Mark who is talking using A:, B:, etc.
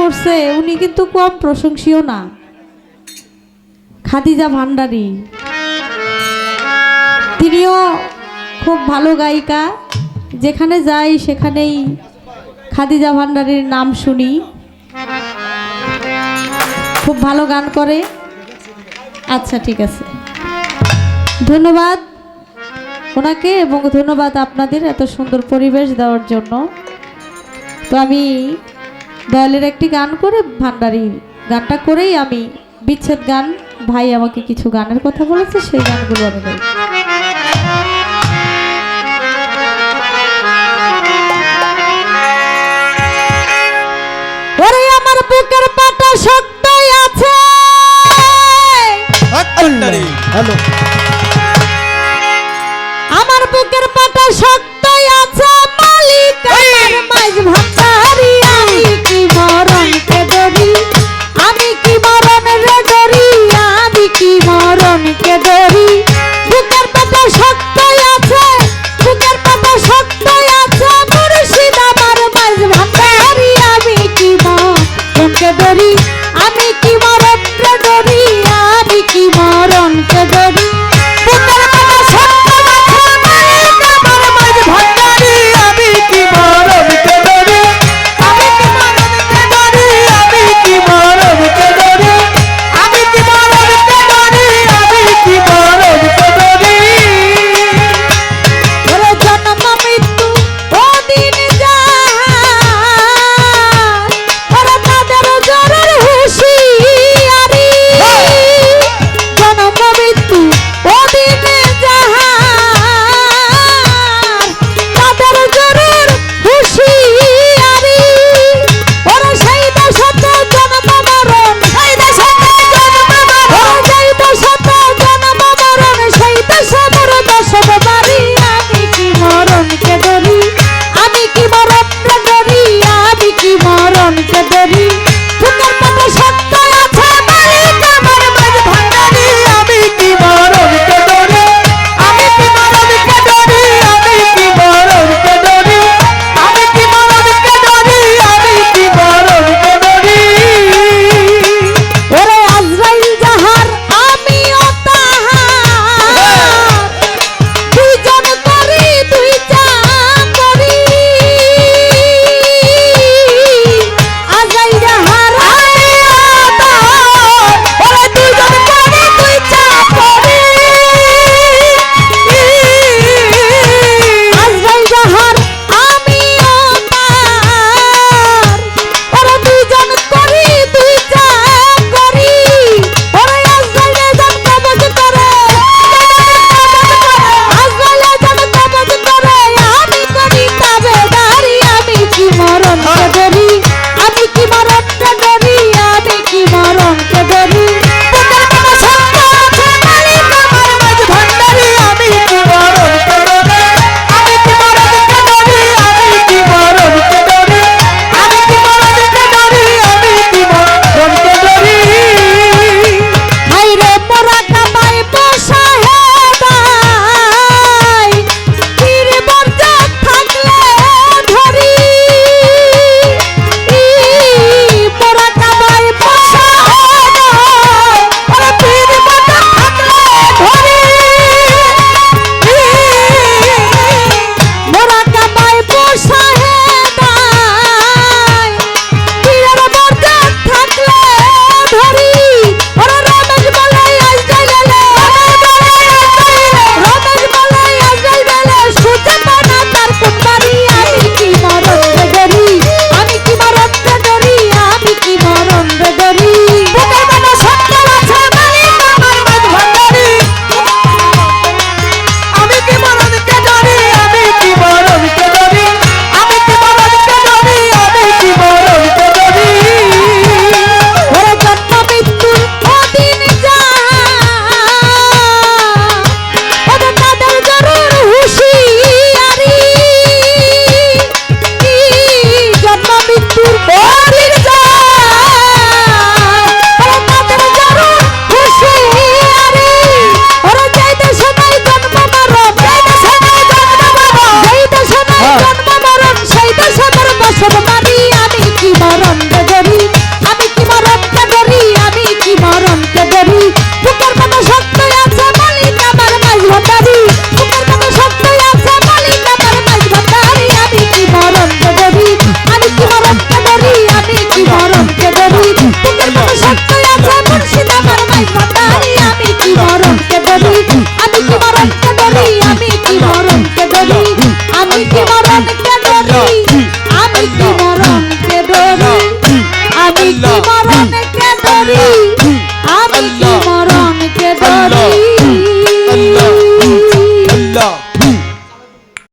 A: করছে, উনি কিন্তু কম প্রশংসীয় না। খাদিজা ভান্ডারী। তিনিও খুব ভালো গায়িকা। যেখানে যাই, সেখানেই খাদিজা ভান্ডারীর নাম শুনি। খুব ভালো গান করে। আচ্ছা ঠিক আছে। ধন্যবাদ ওনাকে এবং ধন্যবাদ আপনাদের এত সুন্দর পরিবেশ দেওয়ার জন্য। তো আমি দয়ালের একটি গান করে ভান্ডারি গানটা করেই আমি বিচ্ছেদ গান ভাই আমাকে কিছু গানের কথা বলেছে সেই গানগুলো আমি গাই। ওরে আমার বুকের পাটা শক্তই আছে। আমার বুকের পাটা ಸಂತದ i'm Bye.